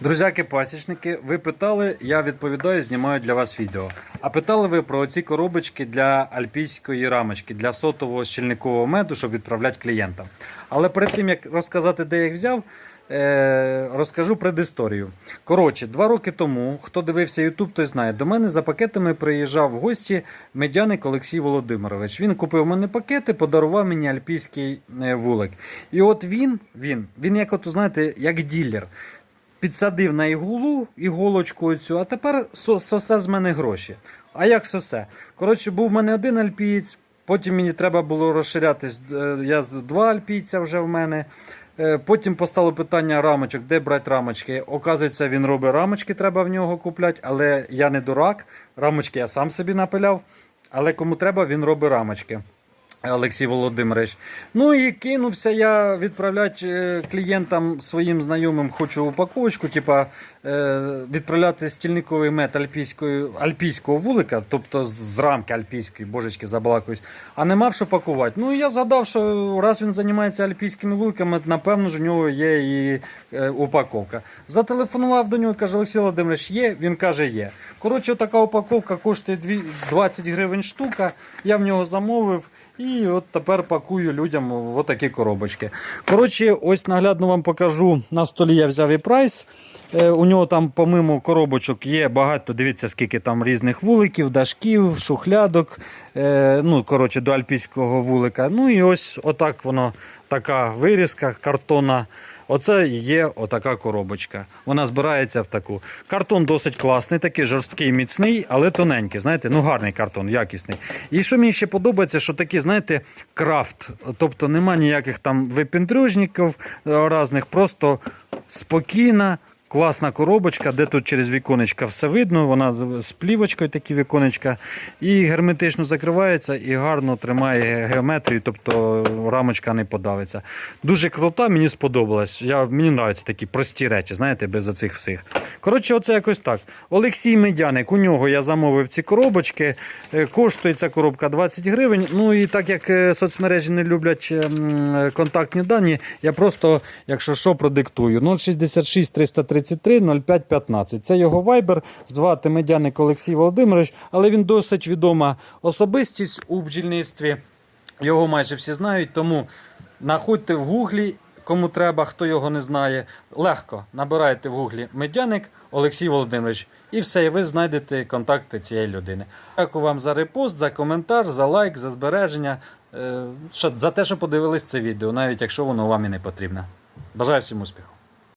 Друзяки-пасічники, ви питали, я відповідаю, знімаю для вас відео. А питали ви про ці коробочки для альпійської рамочки, для сотового щільникового меду, щоб відправляти клієнтам. Але перед тим як розказати, де я їх взяв, е, розкажу предісторію. Коротше, два роки тому, хто дивився YouTube, той знає, до мене за пакетами приїжджав в гості медяник Олексій Володимирович. Він купив мене пакети, подарував мені альпійський е, вулик. І от він, він, він як от, знаєте, як ділер. Підсадив на іголу, іголочку цю, а тепер сосе з мене гроші. А як сосе? Коротше, був в мене один альпієць, потім мені треба було розширятись. е, Я два альпійця вже в мене. Е, Потім постало питання рамочок, де брати рамочки. Оказується, він робить рамочки, треба в нього купляти, але я не дурак. Рамочки я сам собі напиляв. Але кому треба, він робить рамочки. Олексій Володимирович. Ну і кинувся я відправляти е, клієнтам своїм знайомим хочу упаковочку, типа е, відправляти стільниковий мед альпійської, альпійського вулика, тобто з- рамки альпійської, божечки забалакуюсь, а не мав що пакувати. Ну я згадав, що раз він займається альпійськими вуликами, напевно ж у нього є і е, упаковка. Зателефонував до нього, каже, Олексій Володимирович, є? Він каже, є. Коротше, така упаковка коштує 20 гривень штука. Я в нього замовив. І от тепер пакую людям отакі коробочки. Коротше, ось наглядно вам покажу. На столі я взяв і прайс. Е, У нього там, помимо коробочок, є багато. Дивіться, скільки там різних вуликів, дашків, шухлядок. Е, Ну, коротше, до альпійського вулика. Ну і ось отак воно така вирізка картона. Оце є отака коробочка. Вона збирається в таку. Картон досить класний, такий жорсткий, міцний, але тоненький. Знаєте, ну гарний картон, якісний. І що мені ще подобається, що такі, знаєте, крафт. Тобто нема ніяких там випендрюжників е, різних, просто спокійна. Класна коробочка, де тут через віконечка все видно, вона з плівочкою такі віконечка, і герметично закривається і гарно тримає геометрію, тобто рамочка не подавиться. Дуже крута, мені сподобалась. Я, мені подобаються такі прості речі, знаєте, без оцих всіх. Коротше, оце якось так. Олексій Медяник, у нього я замовив ці коробочки. Е, Коштує ця коробка 20 гривень. Ну і так як е, соцмережі не люблять ем, контактні дані, я просто, якщо що, продиктую. 066 333 05 15. Це його вайбер. Звати Медяник Олексій Володимирович, але він досить відома особистість у бджільництві. Його майже всі знають, тому знаходьте в гуглі, кому треба, хто його не знає. Легко набирайте в гуглі Медяник Олексій Володимирович. І все, і ви знайдете контакти цієї людини. Дякую вам за репост, за коментар, за лайк, за збереження, е, за те, що подивились це відео, навіть якщо воно вам і не потрібно. Бажаю всім успіху!